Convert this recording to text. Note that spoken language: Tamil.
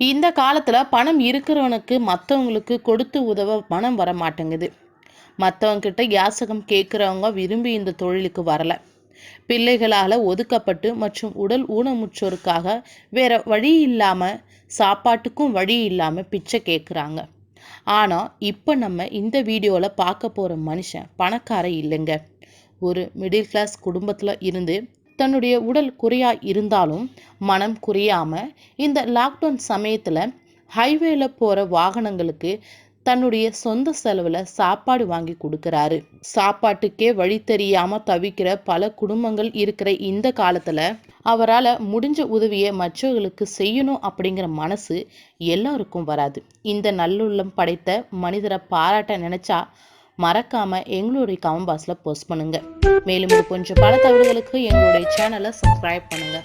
இந்த காலத்தில் பணம் இருக்கிறவனுக்கு மற்றவங்களுக்கு கொடுத்து உதவ பணம் வர மாட்டேங்குது மற்றவங்கிட்ட யாசகம் கேட்குறவங்க விரும்பி இந்த தொழிலுக்கு வரலை. பிள்ளைகளால் ஒதுக்கப்பட்டு மற்றும் உடல் ஊனமுற்றோருக்காக வேற வழி இல்லாமல் சாப்பாட்டுக்கும் வழி இல்லாமல் பிச்சை கேட்குறாங்க ஆனால் இப்போ நம்ம இந்த வீடியோவில் பார்க்க போகிற மனுஷன் பணக்கார இல்லைங்க. ஒரு மிடில் கிளாஸ் குடும்பத்தில் இருந்து தன்னுடைய உடல் குறையா இருந்தாலும் மனம் குறையாம இந்த லாக்டவுன் சமயத்தில் ஹைவேல போகிற வாகனங்களுக்கு தன்னுடைய சொந்த செலவில் சாப்பாடு வாங்கி கொடுக்குறாரு. சாப்பாட்டுக்கே வழி தெரியாம தவிக்கிற பல குடும்பங்கள் இருக்கிற இந்த காலத்துல அவரால் முடிஞ்ச உதவியை மற்றவர்களுக்கு செய்யணும் அப்படிங்கிற மனசு எல்லாருக்கும் வராது. இந்த நல்லுள்ளம் படைத்த மனிதரை பாராட்ட நினைச்சா மறக்காம எங்களுடைய கமெண்ட் பாக்ஸில் போஸ்ட் பண்ணுங்க. மேலும் இது கொஞ்சம் பல தகவல்களுக்கு எங்களுடைய சேனலை சப்ஸ்கிரைப் பண்ணுங்க.